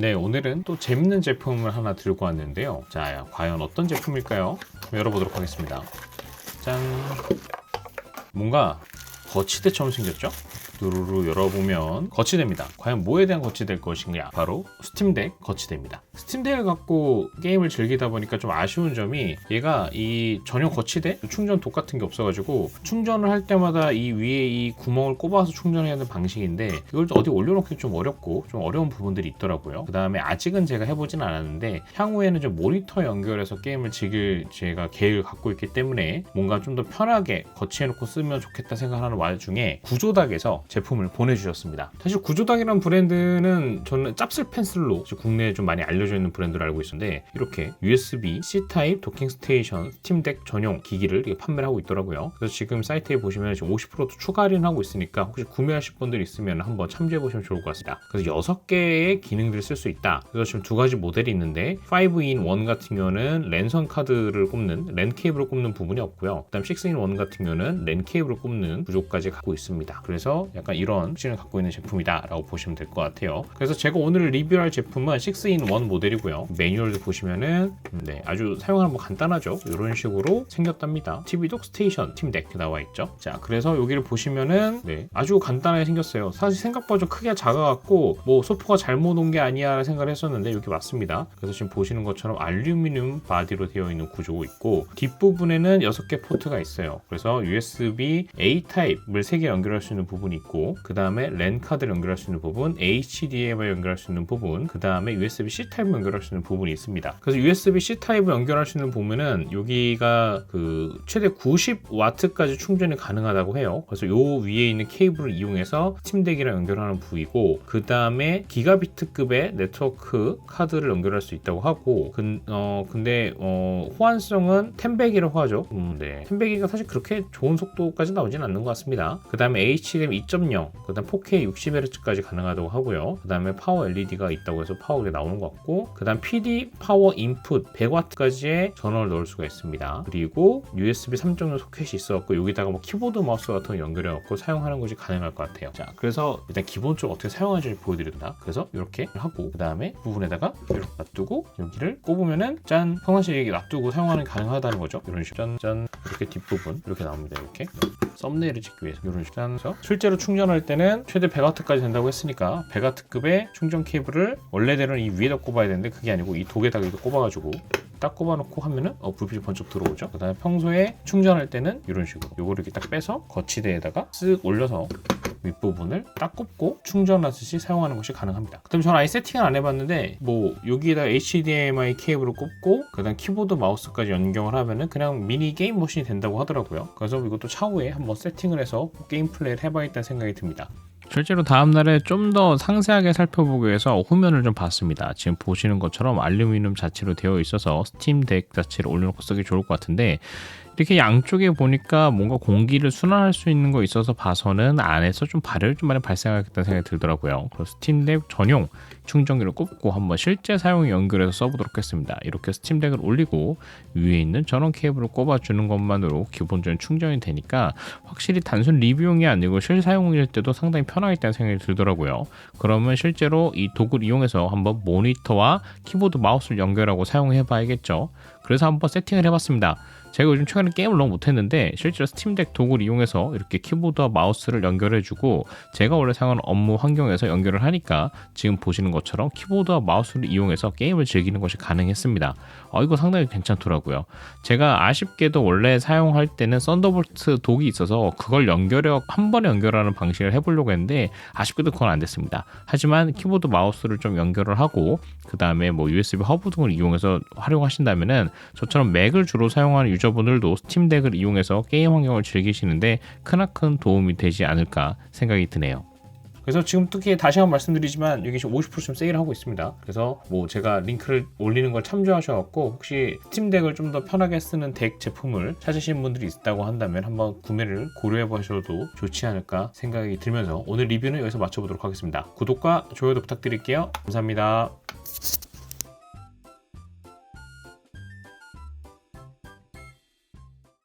네, 오늘은 또 재밌는 제품을 하나 들고 왔는데요. 자, 과연 어떤 제품일까요? 열어보도록 하겠습니다. 짠. 뭔가 거치대처럼 생겼죠? 두루루 열어보면 거치대입니다. 과연 뭐에 대한 거치대일 것인가? 바로 스팀덱 거치대입니다. 스팀덱을 갖고 게임을 즐기다 보니까 좀 아쉬운 점이 얘가 이 전용 거치대 충전 독 같은 게 없어가지고 충전을 할 때마다 이 위에 이 구멍을 꼽아서 충전해야 하는 방식인데 이걸 좀 어디 올려놓기 좀 어렵고 좀 어려운 부분들이 있더라고요. 그 다음에 아직은 제가 해보진 않았는데 향후에는 좀 모니터 연결해서 게임을 즐길 제가 계획을 갖고 있기 때문에 뭔가 좀 더 편하게 거치해놓고 쓰면 좋겠다 생각하는 와중에 구조닥에서 제품을 보내주셨습니다. 사실 구조닥이라는 브랜드는 저는 짭슬 펜슬로 국내에 좀 많이 알려져 있는 브랜드로 알고 있었는데 이렇게 USB C 타입 도킹 스테이션 스팀덱 전용 기기를 판매를 하고 있더라고요. 그래서 지금 사이트에 보시면 지금 50%도 추가 할인하고 있으니까 혹시 구매하실 분들 있으면 한번 참조해 보시면 좋을 것 같습니다. 그래서 6개의 기능들을 쓸 수 있다. 그래서 지금 두 가지 모델이 있는데 5in 1 같은 경우는 랜선 카드를 꼽는 랜 케이블을 꼽는 부분이 없고요. 그다음 6in 1 같은 경우는 랜 케이블을 꼽는 구조까지 갖고 있습니다. 그래서 약간 이런 특징을 갖고 있는 제품이다라고 보시면 될 것 같아요. 그래서 제가 오늘 리뷰할 제품은 6in1 모델이고요. 매뉴얼도 보시면은 음, 네, 아주 사용하는 뭐 간단하죠. 이런 식으로 생겼답니다. TV독 스테이션 팀덱 나와 있죠. 자, 그래서 여기를 보시면은 네, 아주 간단하게 생겼어요. 사실 생각보다 좀 크기가 작아갖고 뭐 소프가 잘못 온 게 아니야 생각을 했었는데 여기 맞습니다. 그래서 지금 보시는 것처럼 알루미늄 바디로 되어 있는 구조고 있고 뒷부분에는 6개 포트가 있어요. 그래서 USB A 타입 을 3개 연결할 수 있는 부분이 있고 그 다음에 랜 카드를 연결할 수 있는 부분, HDMI 연결할 수 있는 부분, 그 다음에 USB-C 타입을 연결할 수 있는 부분이 있습니다. 그래서 USB-C 타입을 연결할 수 있는 부분은 여기가 그 최대 90와트까지 충전이 가능하다고 해요. 그래서 요 위에 있는 케이블을 이용해서 스팀덱이랑 연결하는 부위고 그 다음에 기가비트급의 네트워크 카드를 연결할 수 있다고 하고 근, 어, 근데 어, 호환성은 10배기라고 하죠. 음, 네. 10배기가 사실 그렇게 좋은 속도까지 나오진 않는 것 같습니다. 그 다음에 HDMI 2.0, 그 다음 4K 60Hz까지 가능하다고 하고요. 그 다음에 파워 LED가 있다고 해서 파워가 나오는 것 같고, 그 다음 PD 파워 인풋 100W까지의 전원을 넣을 수가 있습니다. 그리고 USB 3.0 소켓이 있어갖고 여기다가 뭐 키보드 마우스 같은 거 연결해갖고 사용하는 것이 가능할 것 같아요. 자, 그래서 일단 기본적으로 어떻게 사용하는지 보여드립니다. 그래서 이렇게 하고 그 다음에 부분에다가 이렇게 놔두고 여기를 꼽으면은 짠 평상시에 놔두고 사용하는 게 가능하다는 거죠. 이런 식으로 짠 짠 이렇게 뒷부분 이렇게 나옵니다. 이렇게 썸네일을 찍기 위해서 이런 식으로 짠 해서 실제로 충전할 때는 최대 100W까지 된다고 했으니까 100W급의 충전 케이블을 원래대로는 이 위에다 꼽아야 되는데 그게 아니고 이 독에다가 이거 꼽아가지고 딱 꼽아놓고 하면은 어, 불빛이 번쩍 들어오죠. 그다음에 평소에 충전할 때는 이런 식으로 요거를 이렇게 딱 빼서 거치대에다가 쓱 올려서 윗부분을 딱 꼽고 충전하듯이 사용하는 것이 가능합니다. 그다음 저는 아예 세팅을 안 해봤는데 뭐 여기에다 HDMI 케이블을 꼽고 그다음 키보드 마우스까지 연결을 하면은 그냥 미니 게임 머신이 된다고 하더라고요. 그래서 이것도 차후에 한번 세팅을 해서 게임 플레이를 해봐야겠다는 생각이 듭니다. 실제로 다음날에 좀 더 상세하게 살펴보기 위해서 후면을 좀 봤습니다. 지금 보시는 것처럼 알루미늄 자체로 되어 있어서 스팀 덱 자체를 올려놓고 쓰기 좋을 것 같은데 이렇게 양쪽에 보니까 뭔가 공기를 순환할 수 있는 거 있어서 봐서는 안에서 좀 발열 좀 많이 발생하겠다는 생각이 들더라고요. 그래서 스팀덱 전용 충전기를 꼽고 한번 실제 사용에 연결해서 써보도록 했습니다. 이렇게 스팀덱을 올리고 위에 있는 전원 케이블을 꼽아주는 것만으로 기본적인 충전이 되니까 확실히 단순 리뷰용이 아니고 실사용일 때도 상당히 편하겠다는 생각이 들더라고요. 그러면 실제로 이 도구를 이용해서 한번 모니터와 키보드 마우스를 연결하고 사용해 봐야겠죠. 그래서 한번 세팅을 해봤습니다. 제가 요즘 최근에 게임을 너무 못했는데 실제로 스팀덱 도구를 이용해서 이렇게 키보드와 마우스를 연결해주고 제가 원래 사용하는 업무 환경에서 연결을 하니까 지금 보시는 것처럼 키보드와 마우스를 이용해서 게임을 즐기는 것이 가능했습니다. 어, 이거 상당히 괜찮더라고요. 제가 아쉽게도 원래 사용할 때는 썬더볼트 독이 있어서 그걸 연결해 한 번에 연결하는 방식을 해보려고 했는데 아쉽게도 그건 안 됐습니다. 하지만 키보드 마우스를 좀 연결을 하고 그 다음에 뭐 USB 허브 등을 이용해서 활용하신다면은 저처럼 맥을 주로 사용하는 유저분들도 스팀덱을 이용해서 게임 환경을 즐기시는데 크나큰 도움이 되지 않을까 생각이 드네요. 그래서 지금 특히 다시 한번 말씀드리지만 여기 지금 50%좀 세일을 하고 있습니다. 그래서 뭐 제가 링크를 올리는 걸 참조하셔갖고 혹시 스팀덱을 좀 더 편하게 쓰는 덱 제품을 찾으신 분들이 있다고 한다면 한번 구매를 고려해 보셔도 좋지 않을까 생각이 들면서 오늘 리뷰는 여기서 마쳐보도록 하겠습니다. 구독과 좋아요도 부탁드릴게요. 감사합니다.